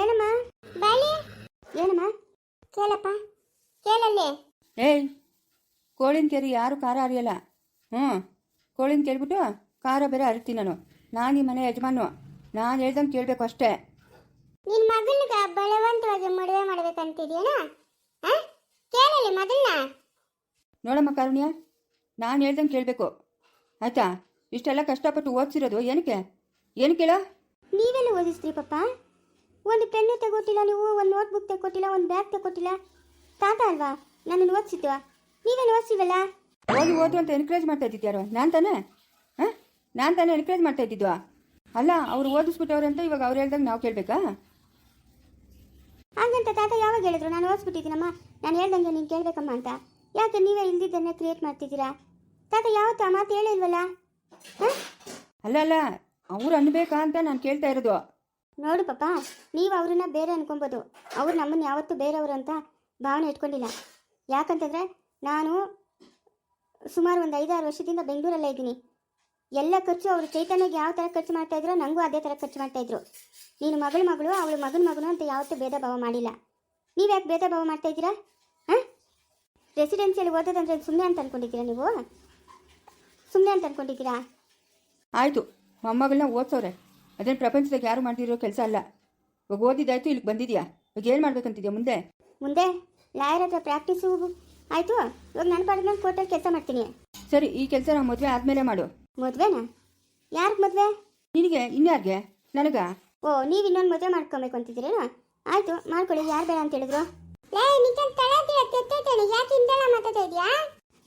ಏನಮ್ಮ? ಬಾಳಿ ಏನಮ್ಮ? ಕೇಳಪ್ಪ. ಕೇಳಲ್ಲೇ. ಏಯ್ ಕೋಳಿನ ಕೆರಿ ಯಾರು ಖಾರ ಅರಿಯಲ್ಲ ಹ್ಞೂ ಕೋಳಿನ ಕೇಳ್ಬಿಟ್ಟು ಖಾರ ಬೇರೆ ಅರಿತೀನಿ ನಾನು. ನಾನು ಈ ಮನೆ ಯಜಮಾನು ನಾನು ಹೇಳ್ದಂಗೆ ಕೇಳಬೇಕು ಅಷ್ಟೇ. ನಿನ್ನ ಮಗನಿಗೆ ಬಲವಂತವಾಗಿ ಮದುವೆ ಮಾಡ್ಬೇಕಂತಿದ್ಯೇನ? ಕೇಳಲಿ ಮೊದಲನ್ನ ನೋಡಮ್ಮ ಕರುಣ್ಯ ನಾನು ಹೇಳ್ದಂಗೆ ಕೇಳಬೇಕು. ಆಯ್ತಾ? ಇಷ್ಟೆಲ್ಲ ಕಷ್ಟಪಟ್ಟು ಓದಿಸಿರೋದು ಏನಕ್ಕೆ? ಏನು ಕೇಳೋ? ನೀವೆಲ್ಲ ಓದಿಸ್ತೀರಿ ಪಪ್ಪ ಒಂದು ಪೆನ್ನು ತಗೋತಿಲ್ಲ ನೀವು ಒಂದು ನೋಟ್ಬುಕ್ ತಗೋತಿಲ್ಲ ಒಂದು ಬ್ಯಾಗ್ ತಗೋತಿಲ್ಲ. ತಾತ ಅಲ್ವಾ? ನನ್ನನ್ನು ಓದಿಸಿದ್ವ? ನೀವೇನು ಓದಿಸಿವಲ್ಲ ಓದಿ ಓದು ಅಂತ ಎನ್ಕರೇಜ್ ಮಾಡ್ತಾ ಇದ್ದಿದ್ಯಾರು ನಾನು ತಾನೇ? ಹಾಂ? ನಾನು ತಾನೇ ಎನ್ಕರೇಜ್ ಮಾಡ್ತಾ ಇದ್ದಿದ್ವಾ? ಅಲ್ಲ ಅವ್ರು ಓದಿಸ್ಬಿಟ್ಟವ್ರು ಅಂತ ಇವಾಗ ಅವ್ರು ಹೇಳ್ದಾಗ ನಾವು ಕೇಳಬೇಕಾ? ಹಾಗಂತ ತಾತ ಯಾವಾಗ ಹೇಳಿದ್ರು? ನಾನು ಓದಿಸ್ಬಿಟ್ಟಿದ್ದೀನಮ್ಮ. ನಾನು ಹೇಳ್ದಂಗೆ ನೀನು ಕೇಳಬೇಕಮ್ಮ ಅಂತ. ಯಾಕೆ ನೀವೇ ಇಲ್ದಿದ್ದನ್ನ ಕ್ರಿಯೇಟ್ ಮಾಡ್ತಿದ್ದೀರಾ? ತಾತ ಯಾವತ್ತು ಆ ಮಾತು ಹೇಳಿಲ್ವಲ್ಲ? ಹಾಂ? ಅಲ್ಲ ಅಲ್ಲ ಅವ್ರು ಅನ್ಬೇಕಾ ಅಂತ ನಾನು ಕೇಳ್ತಾ ಇರೋದು. ನೋಡು ಪಾಪ ನೀವು ಅವ್ರನ್ನ ಬೇರೆ ಅನ್ಕೊಬೋದು. ಅವ್ರು ನಮ್ಮನ್ನು ಯಾವತ್ತೂ ಬೇರೆಯವರು ಅಂತ ಭಾವನೆ ಇಟ್ಕೊಂಡಿಲ್ಲ. ಯಾಕಂತಂದರೆ ನಾನು ಸುಮಾರು ಒಂದು ಐದಾರು ವರ್ಷದಿಂದ ಬೆಂಗಳೂರಲ್ಲೇ ಇದ್ದೀನಿ. ಎಲ್ಲ ಖರ್ಚು ಅವರು ಚೈತನ್ಯಗೆ ಯಾವ ಥರ ಖರ್ಚು ಮಾಡ್ತಾ ಇದ್ರೋ ನನಗೂ ಅದೇ ಥರ ಖರ್ಚು ಮಾಡ್ತಾ ಇದ್ರು. ನೀನು ಮಗಳ ಮಗಳು, ಅವಳು ಮಗನ ಮಗನು ಅಂತ ಯಾವತ್ತೂ ಭೇದ ಭಾವ ಮಾಡಿಲ್ಲ. ನೀವು ಯಾಕೆ ಭೇದ ಭಾವ ಮಾಡ್ತಾ ಇದ್ದೀರಾ? ಹಾಂ? ರೆಸಿಡೆನ್ಸಿಯಲ್ಲಿ ಓದೋದಂದ್ರೆ ಸುಮ್ಮನೆ ಅಂತ ಅಂದ್ಕೊಂಡಿದ್ದೀರಾ ನೀವು? ಸುಮ್ಮನೆ ಅಂತ ಅಂದ್ಕೊಂಡಿದ್ದೀರಾ ಆಯಿತು ಮೊಮ್ಮಗಳನ್ನ ಓದ್ಸವ್ರೆ ಅದೇನು ಪ್ರಪಂಚದಾಗ ಯಾರು ಮಾಡ್ತಿರೋ ಕೆಲಸ ಅಲ್ಲ. ಇವಾಗ ಓದಿದ್ದಾಯ್ತು ಇಲ್ಲಿಗೆ ಬಂದಿದ್ಯಾ? ಇವಾಗ ಏನು ಮಾಡ್ಬೇಕಂತಿದ್ಯಾ ಮುಂದೆ? ಮುಂದೆ ಲಾಯರ್ ಹತ್ರ ಪ್ರಾಕ್ಟೀಸು ಆಯಿತು? ಇವಾಗ ನನ್ನ ಪಾಡಿಗೆ ನಾನು ಕೋರ್ಟಲ್ಲಿ ಕೆಲಸ ಮಾಡ್ತೀನಿ. ಸರಿ ಈ ಕೆಲಸ ನಾವು ಮದುವೆ ಆದಮೇಲೆ ಮಾಡು. ಮದುವೆನಾ? ಯಾರಿಗೆ ಮದುವೆ? ನಿನಗೆ ಇನ್ಯಾರಿಗೆ? ನನಗ? ಓ ನೀವು ಇನ್ನೊಂದು ಮದುವೆ ಮಾಡ್ಕೊಬೇಕು ಅಂತಿದ್ದೀರೇನು? ಆಯಿತು ಮಾಡ್ಕೊಳ್ಳಿ ಯಾರು ಬೇಡ ಅಂತ ಹೇಳಿದ್ರು?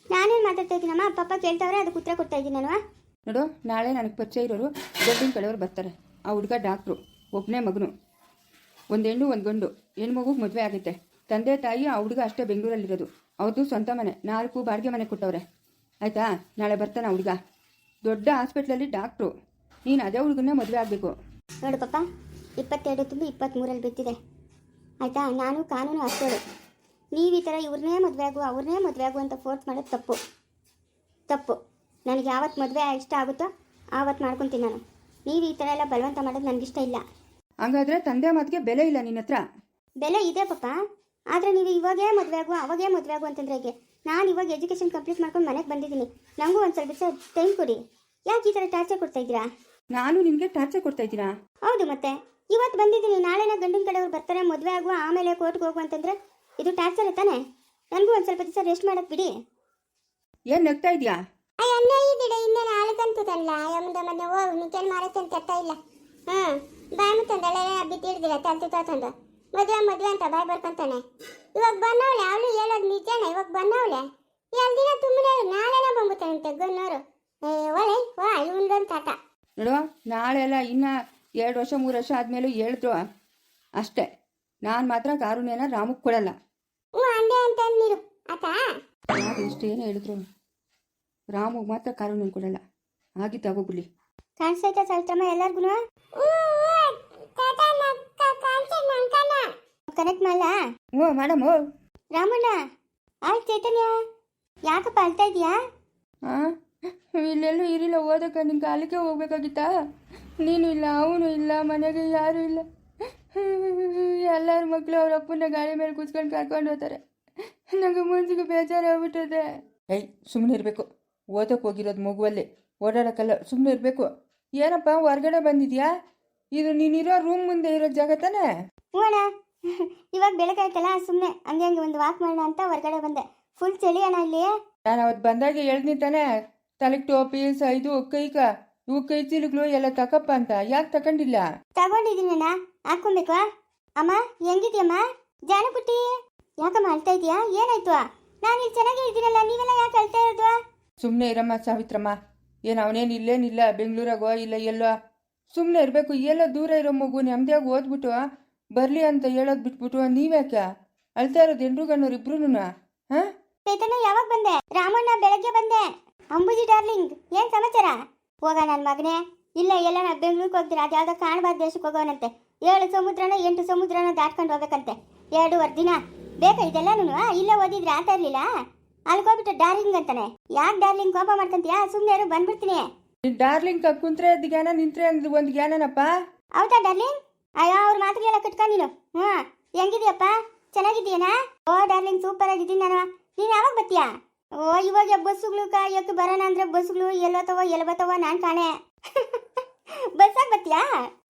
ನಾನೇನು ಮಾತಾಡ್ತಾ ಇದ್ದೀನಮ್ಮ? ಪಪ್ಪ ಕೇಳ್ತಾವ್ರೆ ಅದಕ್ಕೆ ಉತ್ತರ ಕೊಡ್ತಾ ಇದ್ದೀನಿ ನಾನು ನೋಡು, ನಾಳೆ ನನಗೆ ಪರಿಚಯ ಇರೋರು ಗಂಡಿನ ಕಡೆಯವ್ರು ಬರ್ತಾರೆ. ಆ ಹುಡುಗ ಡಾಕ್ಟ್ರು ಒಬ್ಬನೇ ಮಗನು. ಒಂದು ಹೆಣ್ಣು ಒಂದು ಗಂಡು ಹೆಣ್ಮಗುಗೆ ಮದುವೆ ಆಗುತ್ತೆ ತಂದೆ, ತಾಯಿ, ಆ ಹುಡುಗ ಅಷ್ಟೇ ಬೆಂಗಳೂರಲ್ಲಿರೋದು. ಅವ್ರದ್ದು ಸ್ವಂತ ಮನೆ, ನಾಲ್ಕು ಬಾಡಿಗೆ ಮನೆ ಕೊಟ್ಟವ್ರೆ. ಆಯಿತಾ? ನಾಳೆ ಬರ್ತಾನೆ ಹುಡುಗ. ದೊಡ್ಡ ಹಾಸ್ಪಿಟ್ಲಲ್ಲಿ ಡಾಕ್ಟ್ರು. ನೀನು ಅದೇ ಹುಡುಗನೇ ಮದುವೆ ಆಗಬೇಕು. ನೋಡು ಪಪ್ಪ, ಇಪ್ಪತ್ತೆರಡು ತುಂಬಿ ಇಪ್ಪತ್ತ್ಮೂರಲ್ಲಿ ಬಿದ್ದಿದೆ. ಆಯಿತಾ? ನಾನು ಕಾನೂನು ಅಷ್ಟೇ ನೀವು ಈ ಥರ ಇವ್ರನ್ನೇ ಮದುವೆ ಆಗು ಅವ್ರನ್ನೇ ಮದುವೆ ಆಗು ಅಂತ ಫೋರ್ಸ್ ಮಾಡೋದು ತಪ್ಪು. ತಪ್ಪು. ನನಗೆ ಯಾವತ್ತು ಮದುವೆ ಇಷ್ಟ ಆಗುತ್ತೋ ಆವತ್ತು ಮಾಡ್ಕೊತೀನಿ ನಾನು. ನೀವು ಈ ಥರ ಎಲ್ಲ ಬಲವಂತ ಮಾಡೋದು ನನಗಿಷ್ಟ ಇಲ್ಲ. ಹಂಗಾದ್ರೆ ತಂದೆ ಮಾತಿಗೆ ಬೆಲೆ ಇಲ್ಲ ನಿನ್ನ ಹತ್ರ? ಬೆಲೆ ಇದೆ ಪಾಪ ಆದರೆ ನೀವು ಇವಾಗೇ ಮದುವೆ ಆಗುವ ಅವಾಗೇ ಮದುವೆ ಆಗು ಅಂತಂದ್ರೆ ಹೇಗೆ? ನಾನು ಇವಾಗ ಎಜುಕೇಷನ್ ಕಂಪ್ಲೀಟ್ ಮಾಡ್ಕೊಂಡು ಮನೆಗೆ ಬಂದಿದ್ದೀನಿ. ನನಗೂ ಒಂದು ಸ್ವಲ್ಪ ದಿವಸ ಟೈಮ್ ಕೊಡಿ. ಯಾಕೆ ಈ ಥರ ಟಾರ್ಚರ್ ಕೊಡ್ತಾ ಇದ್ದೀರಾ? ನಾನು ನಿಮಗೆ ಟಾರ್ಚರ್ ಕೊಡ್ತಾ ಇದ್ದೀರಾ? ಹೌದು ಮತ್ತೆ. ಇವತ್ತು ಬಂದಿದ್ದೀನಿ. ನಾಳೆನ ಗಂಡಿನ ಕಡೆಯವ್ರು ಬರ್ತಾರೆ ಮದುವೆ ಆಗುವ ಆಮೇಲೆ ಕೋರ್ಟ್ಗೆ ಹೋಗು ಅಂತಂದ್ರೆ ಇದು ಟಾರ್ಚರ್ ತಾನೆ? ನನಗೂ ಒಂದು ಸ್ವಲ್ಪ ದಿವಸ ರೆಸ್ಟ್ ಮಾಡೋಕ್ಕೆ ಬಿಡಿ. ಏನು ನಗ್ತಾ ಇದೆಯಾ? ಅಯ್ಯನ್ನ ಬಿಡು ಇನ್ನೇ ನಾಲ್ಕಂತದಲ್ಲ ಯಮದ ಮನೆ ಹೋಗು ನಿಂಕೇನು ಮಾಡತ್ತಂತ ಕೆಟ್ಟ ಇಲ್ಲ. ಹಾಂ ಬಾಯಿ ಮುತ್ತಂದಳೆ ಬಿಟ್ಟಿಡ್ದಿರ ತಂತು ತಂದು ಮದುವೆ ಮದುವೆ ಅಂತ ಬಾಯ್ ಬರ್ಕೊಂತಾನೆ. ಇವಾಗ ಬಂದವಳೆ ಅವಳು ಹೇಳೋದು ನಿಜಾನ? ಇವಾಗ ಬಂದವಳೆ? ಎರಡು ದಿನ ತುಂಬನೇ ನಾಳೆನ ಬಂದ್ಬಿಡ್ತಾನಂತೆ ಗನ್ನೋರು. ಏ ಒಳೆ ವಾ ಇವನ್ದೊಂದು ತಾಟ ನೋಡು ನಾಳೆ ಎಲ್ಲ ಇನ್ನು ಎರಡು ವರ್ಷ ಮೂರು ವರ್ಷ ಆದಮೇಲೂ ಹೇಳಿದ್ರು. ಅಷ್ಟೇ. ನಾನು ಮಾತ್ರ ಕಾರುಣ್ಯನ ರಾಮಕ್ಕೆ ಕೊಡಲ್ಲ. ಹ್ಞೂ ಅಂದೆ ಅಂತ ನೀರು ಆತಾ? ಯಾರು ಎಷ್ಟೇನು ಹೇಳಿದ್ರು. ರಾಮಗ್ ಮಾತ್ರ ಕಾರಣ ಕೊಡಲ್ಲ. ಆಗಿದ್ದಾಗೋಗ್ಬಿಡ್ಲಿ ಕಾಣಿಸ್ತೈತೆ ಸಲ್ತಮ್ಮ ಎಲ್ಲರಿಗೂ ಕನೆಕ್ಟ್ ಮಾಡಲ? ಓ ಮೇಡಮ್. ರಾಮಣ್ಣ ಆಯ್ ಚೈತನ್ಯ. ಯಾಕಪ್ಪ ಅಳ್ತಾ ಇದೀಯಾ ಹಾಂ ಇಲ್ಲೆಲ್ಲೂ ಇರಿಲ್ಲ ಓದಕ್ಕೆ ನಿನ್ ಕಾಲಕ್ಕೆ ಹೋಗ್ಬೇಕಾಗಿತ್ತಾ? ನೀನು ಇಲ್ಲ ಅವನು ಇಲ್ಲ ಮನೆಗೆ ಯಾರು ಇಲ್ಲ. ಎಲ್ಲರ ಮಕ್ಕಳು ಅವ್ರ ಅಪ್ಪನ ಗಾಡಿ ಮೇಲೆ ಕೂತ್ಕೊಂಡು ಕರ್ಕೊಂಡು ಹೋಗ್ತಾರೆ. ನಂಗೆ ಮನ್ಸಿಗೆ ಬೇಜಾರಾಗ್ಬಿಟ್ಟಿದೆ. ಏಯ್ ಸುಮ್ಮನೆ ಇರಬೇಕು. ಓದಕ್ಕೆ ಹೋಗಿರೋದು ಮಗುವಲ್ಲಿ. ಓಡಾಡೋಕ್ಕಲ್ಲ ಸುಮ್ಮನೆ ಇರಬೇಕು. ಏನಪ್ಪ ಹೊರ್ಗಡೆ ಬಂದಿದ್ಯಾ? ಇದು ನೀನಿರೋ ರೂಮ್ ಮುಂದೆ ಇರೋ ಜಾಗ ತಾನೇ? ಅಣ್ಣ ಇವಾಗ ಬೆಳಗಾಯ್ತಲ್ಲ ಸುಮ್ಮನೆ ಹಂಗೆ ಹಂಗೆ ಒಂದು ವಾಕ್ ಮಾಡೋಣ ಅಂತ ಹೊರಗಡೆ ಬಂದೆ. ಫುಲ್ ಚಳಿ ಅಣ್ಣ ಇಲ್ಲಿ. ನಾನು ಅವತ್ತು ಬಂದಾಗ ಹೇಳ್ದಿ ತಾನೇ ತಲೆಗೆ ಟೋಪಿ ಇದು ಕೈಕ ಇವು ಕೈ ಚೀಲಗಳು ಎಲ್ಲ ತಕಪ್ಪ ಅಂತ. ಯಾಕೆ ತಗೊಂಡಿಲ್ಲ ತಗೊಂಡಿದ್ದೀನಿ ಅಣ್ಣ ಹಾಕ್ಕೊಬೇಕಾ ಅಮ್ಮ ಹೆಂಗಿದ್ಯಮ್ಮ? ಜಾನಪುಟ್ಟಿ ಯಾಕಮ್ಮ ಅಳ್ತಾ ಇದೀಯಾ? ಏನಾಯ್ತು? ನಾನು ಇಲ್ಲಿ ಚೆನ್ನಾಗೇ ಇದ್ದೀನಲ್ಲ ನೀವೆಲ್ಲ ಯಾಕೆ ಅಳ್ತಾ ಇರೋದು? ಸುಮ್ಮನೆ ಇರಮ್ಮ, ಸಾವಿತ್ರಮ್ಮ. ಏನು ಅವನೇನು ಇಲ್ಲೇನಿಲ್ಲ, ಬೆಂಗಳೂರಾಗೋ ಇಲ್ಲ ಎಲ್ಲೋ. ಸುಮ್ಮನೆ ಇರಬೇಕು, ಎಲ್ಲ ದೂರ ಇರೋ ಮಗು ನೆಮ್ಮದಿಯಾಗಿ ಓದ್ಬಿಟ್ಟು, ಬರಲಿ ಅಂತ ಹೇಳೋದು ಬಿಟ್ಬಿಟ್ಟು ನೀವ್ಯಾಕೆ? ಅಳ್ತಾ ಇರೋದು ಎಂಡ್ರು ಗಣ್ಣವ್ರು ಇಬ್ರು ಹಾಂ? ಚೈತನ್ಯ, ಯಾವಾಗ ಬಂದೆ? ರಾಮಣ್ಣ ಬೆಳಗ್ಗೆ ಬಂದೆ. ಅಂಬುಜಿ ಡಾರ್ಲಿಂಗ್, ಏನ್ ಸಮಾಚಾರ? ಹೋಗ ನನ್ನ ಮಗನೇ. ಇಲ್ಲ, ಎಲ್ಲ ನಾ ಬೆಂಗಳೂರಿಗೆ ಹೋಗ್ತೀರಾ ಅದು ಯಾವ್ದೋ ಕಾಣಬಾರ್ದು ದೇಶಕ್ಕೆ ಹೋಗೋನಂತೆ. ಏಳು ಸಮುದ್ರನ, ಎಂಟು ಸಮುದ್ರನ ದಾಟ್ಕೊಂಡು ಹೋಗ್ಬೇಕಂತೆ. ಎರಡೂವರೆ ದಿನ. ಬೇಕಾ ಇದೆಲ್ಲ ಇಲ್ಲೇ ಓದಿದ್ರೆ? ಆತ ಇರ್ಲಿಲ್ಲ? ಅಲ್ಗೋಗ್ಬಿಟ್ಟು ಡಾರ್ಲಿಂಗ್ ಅಂತಾನೆ. ಯಾಕೆ ಡಾರ್ಲಿಂಗ್ ಕೋಪ ಮಾಡ್ಕೊಂತೀಯಾ? ಸುಮ್ಮನೆ ಇರು ಬಂದ್ಬಿಡ್ತೀನಿ. ಡಾರ್ಲಿಂಗ್ ಕುಂತ್ರೆ ಜ್ಞಾನ ನಿಂತ್ರೆ ಒಂದು ಜ್ಞಾನನಪ್ಪ? ಹೌದಾ ಡಾರ್ಲಿಂಗ್ ಅಯ್ಯೋ ಅವ್ರ ಮಾತುಗಳೆಲ್ಲ ಕಟ್ಕ ನೀನು. ಹ್ಞೂ ಹೆಂಗಿದ್ಯಪ್ಪ? ಚೆನ್ನಾಗಿದ್ದೀಯನಾ? ಓ ಡಾರ್ಲಿಂಗ್ ಸೂಪರ್ ಆಗಿದ್ದೀನಿ ನಾನು. ನೀನು ಯಾವಾಗ ಬರ್ತೀಯಾ? ಓ ಇವಾಗ ಬಸ್ಸುಗಳು ಕಾಯಕ್ಕೆ ಬರೋಣ ಅಂದ್ರೆ ಬಸ್ಸುಗಳು ಎಲ್ಲೋತವ ಎಲ್ಲಿ ಬತ್ತವ ನಾನು ಕಾಣೆ. ಬಸ್ಸಾಗ ಬರ್ತೀಯಾ?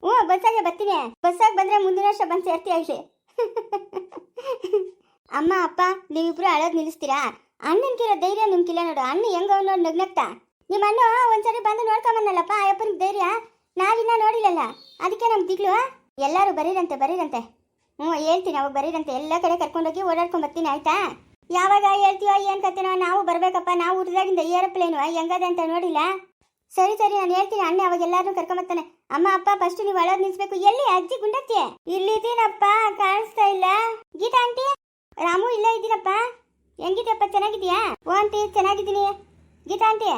ಹ್ಞೂ ಬಸ್ಸಾಗೆ ಬರ್ತೀನಿ. ಬಸ್ಸಾಗ ಬಂದ್ರೆ ಮುಂದಿನ ವರ್ಷ ಬಂದು ಸೇರ್ತೀಯ ಇಲ್ಲಿ? ಅಮ್ಮ ಅಪ್ಪ ನೀವಿಬ್ರು ಅಳೋದ್ ನಿಲ್ಲಿಸ್ತೀರಾ? ಅಣ್ಣನ್ಕಿರೋ ಧೈರ್ಯ ನಿಮ್ಗಿಲ್ಲ ನೋಡು. ಅಣ್ಣ ಹೆಂಗ ನೋಡಿ ನಗ್ನಗ್ತಾ? ನಿಮ್ಮ ಅಣ್ಣ ಒಂದ್ಸರಿ ಬಂದು ನೋಡ್ಕೊಂಬನ್ನಲ್ಲಪ್ಪ ಅಪ್ಪನ ಧೈರ್ಯ? ನಾವಿನ್ನ ನೋಡಿಲ್ಲಲ್ಲ. ಅದಕ್ಕೆ ನಮ್ಮ ದಿಗ್ಳು ಎಲ್ಲರೂ ಬರೀರಂತೆ ಬರೀರಂತೆ. ಹ್ಞೂ ಹೇಳ್ತೀನಿ, ಅವಾಗ ಬರೀರಂತೆ. ಎಲ್ಲ ಕಡೆ ಕರ್ಕೊಂಡೋಗಿ ಓಡಾಡ್ಕೊಂಬರ್ತೀನಿ ಆಯ್ತಾ? ಯಾವಾಗ ಹೇಳ್ತೀವೋ ಏನು ಕತ್ತೀನೋ ನಾವು ಬರಬೇಕಪ್ಪ. ನಾವು ಹುಟ್ಟಿದಾಗಿಂದ ಏರೋಪ್ಲೇನು ಹೆಂಗದೆ ಅಂತ ನೋಡಿಲ್ಲ? ಸರಿ ಸರಿ, ನಾನು ಹೇಳ್ತೀನಿ, ಅಣ್ಣ ಅವಾಗ ಎಲ್ಲಾರನ್ನೂ ಕರ್ಕೊಂಬರ್ತಾನೆ. ಅಮ್ಮ, ಅಪ್ಪ ಫಸ್ಟ್ ನೀವು ಒಳಗೆ ನಿಲ್ಸ್ಬೇಕು. ಎಲ್ಲಿ ಅಜ್ಜಿ ಗುಂಡಕ್ಕೆ ಇಲ್ಲಿದ್ದೀನಪ್ಪ, ಕಾಣಿಸ್ತಾ ಇಲ್ಲ. ಗೀತಾ ಆಂಟಿ? ರಾಮು ಇಲ್ಲೇ ಇದ್ದೀನಪ್ಪ. ಹೆಂಗಿದ್ಯಪ್ಪ ಚೆನ್ನಾಗಿದ್ಯಾ ಓ ಅಂತಿ ಚೆನ್ನಾಗಿದ್ದೀನಿ. ಗೀತಾ ಆಂಟಿ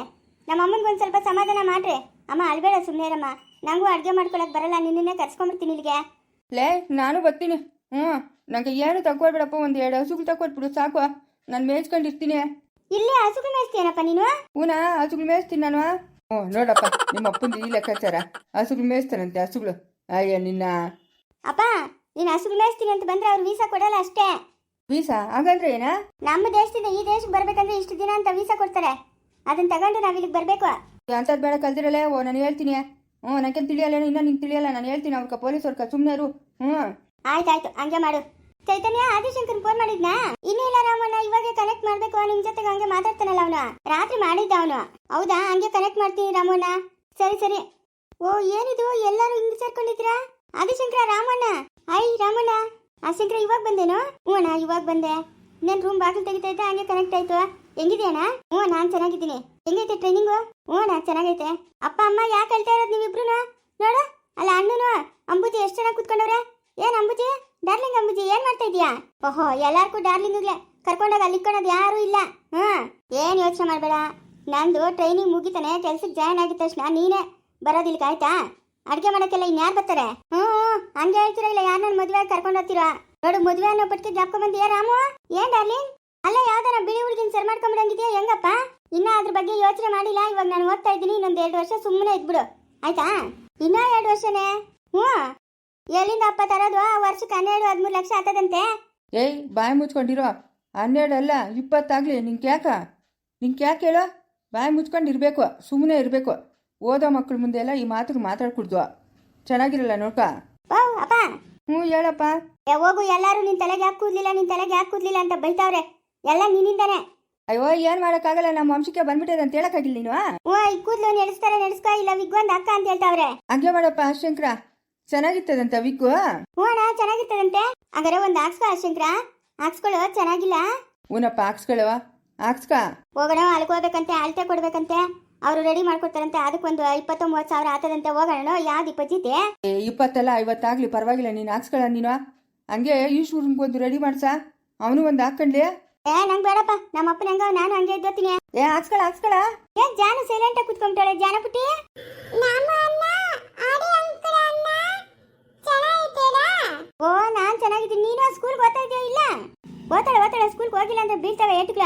ನಮ್ಮ ಅಮ್ಮನಿಗೆ ಒಂದು ಸ್ವಲ್ಪ ಸಮಾಧಾನ ಮಾಡ್ರಿ. ಅಮ್ಮ ಅಳ್ಬೇಡ ಸುಮ್ಮನೆ ಅಮ್ಮ ನಂಗೂ ಅಡುಗೆ ಮಾಡ್ಕೊಳಕ್ ಬರಲ್ಲ ನಿನ್ನೆ ಕರ್ಸ್ಕೊಂಡ್ಬಿಡ್ತೀನಿ ಇಲ್ಲಿಗೆ. ಲೇ ನಾನು ಬರ್ತೀನಿ. ಹ್ಞೂ ನಂಗೆ ಏನು ತಗೊಳ್ಬೇಡಪ್ಪ ಒಂದು ಎರಡು ಹಸುಗಳು ತಗೊಟ್ಬಿಡು ಸಾಕು. ನಾನು ಮೇಯ್ಸ್ಕೊಂಡಿರ್ತೀನಿ. ಇಲ್ಲಿ ಹಸುಗಳು ಮೇಯಿಸ್ತೀಯನಪ್ಪ ನೀನು? ಹೂನಾ ಹಸುಗಳು ಮೇಯಿಸ್ತೀನಿ ನಾನು. ಹ್ಞೂ ನೋಡಪ್ಪ ನಿಮ್ಮ ಅಪ್ಪಂದು ಈ ಲೆಕ್ಕಾಚಾರ. ಹಸುಗಳು ಮೇಯಿಸ್ತಾನಂತೆ ಹಸುಗಳು. ಅಯ್ಯ ನಿನ್ನ. ಅಪ್ಪ ನೀನು ಹಸುಗಳು ಮೇಯಿಸ್ತೀನಿ ಅಂತ ಬಂದ್ರೆ ಅವ್ರು ವೀಸಾ ಕೊಡಲ್ಲ ಅಷ್ಟೇ. ವೀಸಾ? ಹಾಗಂದ್ರೆ ಏನಾ? ನಮ್ಮ ದೇಶದಿಂದ ಈ ದೇಶಕ್ಕೆ ಬರ್ಬೇಕಂದ್ರೆ ಇಷ್ಟು ದಿನ ಅಂತ ವೀಸಾ ಕೊಡ್ತಾರೆ. ಅದನ್ನ ತಗೊಂಡು ನಾವು ಇಲ್ಲಿಗೆ ಬರಬೇಕು. ಅಂಥದ್ದು ಬೇಡ ಕಲ್ತಿರಲೇ ಓ ನಾನು ಹೇಳ್ತೀನಿ. ಹ್ಞೂ ನನಗೆ ತಿಳಿಯಲ್ಲ ಇನ್ನ ನಿಂಗೆ ತಿಳಿಯಲ್ಲ ನಾನು ಹೇಳ್ತೀನಿ ಅವ್ಕೆ ಪೊಲೀಸ್ ಸುಮ್ಮನೆ ಇರು ಹ್ಞೂ ಆಯ್ತಾಯ್ತು ಹಂಗೆ ಮಾಡು. ಚೈತನ್ಯ ಆದಿಶಂಕರ್ ಫೋನ್ ಮಾಡಿದ್ನಾ? ಇನ್ನೂ ಇಲ್ಲ ರಾಮಣ್ಣ ಇವಾಗ ಕನೆಕ್ಟ್ ಮಾಡ್ಬೇಕು ನಿಮ್ ಜೊತೆಗೆ ಹಂಗೆ ಮಾತಾಡ್ತಾನಲ್ಲ ಅವನು. ರಾತ್ರಿ ಮಾಡಿದ್ದ ಅವನು. ಹೌದಾ? ಹಂಗೆ ಕನೆಕ್ಟ್ ಮಾಡ್ತೀನಿ ರಾಮಣ್ಣ. ಸರಿ ಸರಿ. ಓ ಏನಿದು? ಎಲ್ಲರೂ ಹಿಂಗೆ ಸೇರ್ಕೊಂಡಿದ್ದೀರಾ? ಆದಿಶಂಕರ ರಾಮಣ್ಣ. ಐ ರಾಮಣ್ಣ. ಆದಿಶಂಕರ ಇವಾಗ ಬಂದೇನೋ? ಹ್ಞೂ ಅಣ್ಣ ಇವಾಗ ಬಂದೆ. ನನ್ನ ರೂಮ್ ಬಾಗಿಲು ಇದ್ದೆ ಹಂಗೆ ಕನೆಕ್ಟ್ ಆಯ್ತು. ಹೆಂಗಿದ್ಯಣ್ಣ? ಹ್ಞೂ ನಾನು ಚೆನ್ನಾಗಿದ್ದೀನಿ. ಹೆಂಗೈತೆ ಟ್ರೈನಿಂಗು ಹ್ಞೂ ಅಣ್ಣ ಚೆನ್ನಾಗೈತೆ. ಅಪ್ಪ, ಅಮ್ಮ ಯಾಕೆ ಹೇಳ್ತಾ ಇರೋದು ನೀವಿಬ್ರು ನೋಡು, ಅಲ್ಲ ಅಣ್ಣನು, ಅಂಬುಜಿ ಎಷ್ಟು ಚೆನ್ನಾಗಿ ಕುತ್ಕೊಂಡವ್ರೆ? ಏನ್ ಅಂಬುಜಿ? ಡಾರ್ಲಿಂಗ್ ಅಂಬುಜಿ, ಏನು ಮಾಡ್ತಾ ಇದೀಯಾ? ಓಹೋ, ಎಲ್ಲಾರ್ಗೂ ಡಾರ್ಲಿಂಗ್ಲೆ ಕರ್ಕೊಂಡಾಗ ಅಲ್ಲಿ ಇಕ್ಕೊಳೋದು ಯಾರು ಇಲ್ಲ. ಹ್ಞೂ ಏನು ಯೋಚನೆ ಮಾಡಬೇಡ. ನಂದು ಟ್ರೈನಿಂಗ್ ಮುಗಿತಾನೆ ಕೆಲ್ಸಕ್ಕೆ ಜಾಯ್ನ್ ಆಗಿದ ತಕ್ಷಣ ನೀನೇ ಬರೋದಿಲ್ಲ ಆಯ್ತಾ? ಅಡ್ಗೆ ಮಾಡಕ್ಕೆಲ್ಲ ಇನ್ಯಾರು ಬರ್ತಾರೆ? ಹ್ಞೂ ಹಂಗೆ ಹೇಳ್ತೀರಾ ಇಲ್ಲ ಯಾರು ಮದುವೆ ಕರ್ಕೊಂಡು ಹೋಗ್ತೀರಾ? ನೋಡು, ಮದುವೆ ಅನ್ನೋ ಪಟ್ಟಿಗೆ ಜಾಪ್ಕೊಂಡ್ ಬಂದಿಯಾ ರಾಮು? ಏನ್ ಡಾರ್ಲಿಂಗ್? ಅಲ್ಲ, ಯಾವ್ದಾರ ಬಿಳಿ ಹುಡುಗಿನ ಸರ್ ಮಾಡ್ಕೊಂಬಿಡಂಗಿದ್ಯಾ? ಹೆಂಗಪ್ಪ? ಇನ್ನ ಅದ್ರ ಬಗ್ಗೆ ಯೋಚನೆ ಮಾಡಿಲ್ಲ, ಇವಾಗ ನಾನು ಓದ್ತಾ ಇದ್ದೀನಿ, ಇನ್ನೊಂದ್ ಎರಡು ವರ್ಷ ಸುಮ್ಮನೆ ಇದ್ಬಿಡು. ಆಯ್ತಾ? ಇನ್ನ ಎರಡು ವರ್ಷನೇ? ಹ್ಞೂ. ಎಲ್ಲಿಂದ ಅಪ್ಪ ತರೋದು? ವರ್ಷಕ್ಕೆ ಹನ್ನೆರಡು, ಹದಿಮೂರು ಲಕ್ಷ ಆಗ್ತದಂತೆ ಏಯ್, ಬಾಯಿ ಮುಚ್ಕೊಂಡಿರೋ. ಹನ್ನೆರಡು ಅಲ್ಲ, ಇಪ್ಪತ್ತಾಗ್ಲಿ, ನಿಂಗೆ ಯಾಕ? ನಿಂಗೆ ಯಾಕೆ ಹೇಳೋ? ಬಾಯಿ ಮುಚ್ಕೊಂಡು ಇರಬೇಕು ಸುಮ್ಮನೆ ಇರಬೇಕು. ಓದೋ ಮಕ್ಕಳ ಮುಂದೆಲ್ಲ ಈ ಮಾತು ಮಾತಾಡ್ಕೊಡ್ದು. ಚೆನ್ನಾಗಿರಲ್ಲ ನೋಡ್ಕ? ಅಪ್ಪ. ಹ್ಞೂ ಹೇಳಪ್ಪ. ಹೋಗು ಎಲ್ಲರೂ ನಿನ್ ತಲೆಗೆ ಯಾಕೆ ಕೂದ್ಲಿಲ್ಲ ನಿನ್ ತಲೆಗೆ ಯಾಕೆ ಕೂದ್ಲಿಲ್ಲ ಅಂತ ಬೈತಾವ್ರೆ. ಎಲ್ಲ ನಿನ್ನಿಂದಾನೆ. ಅಯ್ಯೋ ಏನ್ ಮಾಡೋಕ್ಕಾಗಲ್ಲ ನಮ್ಮ ವಂಶಕ್ಕೆ ಬಂದ್ಬಿಟ್ಟಿದೆ ಅಂತ ಹೇಳಕ್ಕಾಗಿಲ್ಲ ನೀನು ಹ್ಞೂ ಈ ಕೂದ್ಲು ನಡೆಸ್ತಾರೆ ನಡೆಸ್ಕೊ ಇಲ್ಲ ವಿಗ್ಗೊಂದು ಅಕ್ಕ ಅಂತ ಹೇಳ್ತಾವ್ರೆ. ಹಂಗೆ ಮಾಡಪ್ಪ ಶಂಕರ ಚೆನ್ನಾಗಿತ್ತದಂತ ವಿಗ್ ಹ್ಞೂ ಅಣ್ಣ ಚೆನ್ನಾಗಿರ್ತದಂತೆ ಹಂಗಾರೆ ಒಂದು ಹಾಕ್ಸ್ಕೊ ಶಂಕರ ಹಾಕ್ಸ್ಕೊಳ್ಳೋ ಚೆನ್ನಾಗಿಲ್ಲ. ಹ್ಞೂನಪ್ಪ ಹಾಕ್ಸ್ಕೊಳ್ಳುವ. ಹಾಕ್ಸ್ಕ. ಹೋಗೋಣ ಅಲ್ಕೋಬೇಕಂತೆ ಅಳತೆ ಕೊಡ್ಬೇಕಂತೆ. ಅವರು ರೆಡಿ ಮಾಡ್ಕೊಡ್ತಾರಂತೆ ಅದಕ್ಕೊಂದು ಇಪ್ಪತ್ತು ಮೂವತ್ತು ಸಾವಿರ ಆತದಂತೆ ಹೋಗೋಣ ಯಾವ್ದು ಇಪ್ಪತ್ತಿದೆ ಏ ಇಪ್ಪತ್ತಲ್ಲ ಐವತ್ತಾಗ್ಲಿ ಪರವಾಗಿಲ್ಲ ನೀನು ಹಾಕ್ಸ್ಕೊಳ ನೀನು. ಹಂಗೆ ಈಶ್ವರನ್ಗೊಂದು ರೆಡಿ ಮಾಡ್ಸ. ಅವನು ಒಂದು ಹಾಕ್ಕೊಂಡ್ಲಿ. ಏ ನಂಗೆ ಬೇಡಪ್ಪ ನಮ್ಮ ಅಪ್ಪನ ಹಂಗ ನಾನು ಹಂಗೆ ಇದ್ದೋತೀನಿ ಏ ಹಾಕ್ಸ್ಕೊಳ ಹಾಕ್ಸ್ಕೊಳ ಏ ಜಾನ ಸೈಲೆಂಟ್ ಆಗಿ ಕುತ್ಕೊಂಡ್ತಾಳೆ ಜಾನ ಪುಟ್ಟಿ. ಓ ನಾನ್ ಚೆನ್ನಾಗಿದ್ದೀನಿ. ನೀನು ಸ್ಕೂಲ್ಗೆ ಓದ್ತಾ ಇದೆಯಾ ಇಲ್ಲ? ಓದ್ತಾಳೆ ಓದ್ತಾಳೆ ಸ್ಕೂಲ್ಗೆ ಹೋಗಿಲ್ಲ ಅಂದ್ರೆ ಬೀಳ್ತಾವೆ ಏಟುಗಳ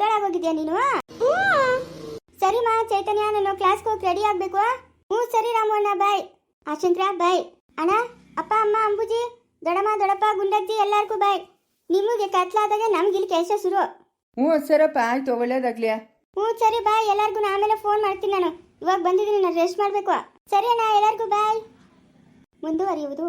ದೊಡ್ಡೋಳಾಗೋಗಿದ್ಯಾ ನೀನು? ಸರಿ ಮಾ ಚೈತನ್ಯ ನಾನು ಕ್ಲಾಸ್ಗೆ ಹೋಗಿ ರೆಡಿ ಆಗ್ಬೇಕು. ಹ್ಞೂ ಸರಿ ರಾಮಣ್ಣ ಬಾಯ್ ಆಶಂಕ್ರ ಬಾಯ್ ಅಣ್ಣ ಅಪ್ಪ ಅಮ್ಮ ಅಂಬುಜಿ ದೊಡಮ್ಮ ದೊಡಪ್ಪ ಗುಂಡಜ್ಜಿ ಎಲ್ಲಾರ್ಗೂ ಬಾಯ್ ನಿಮಗೆ ಕತ್ಲಾದಾಗ ನಮ್ಗೆ ಇಲ್ಲಿ ಕೆಲಸ ಶುರು. ಹ್ಞೂ ಸರಪ್ಪ ಆಯ್ತು ಒಳ್ಳೇದಾಗ್ಲಿ. ಹ್ಞೂ ಸರಿ ಬಾಯ್ ಎಲ್ಲಾರ್ಗೂ ನಾ ಆಮೇಲೆ ಫೋನ್ ಮಾಡ್ತೀನಿ ನಾನು. ಇವಾಗ ಬಂದಿದ್ದೀನಿ ನಾನು ರೆಸ್ಟ್ ಮಾಡಬೇಕು. ಸರಿ ಅಣ್ಣ ಎಲ್ಲರಿಗೂ ಬಾಯ್ ಮುಂದುವರಿಯುವುದು.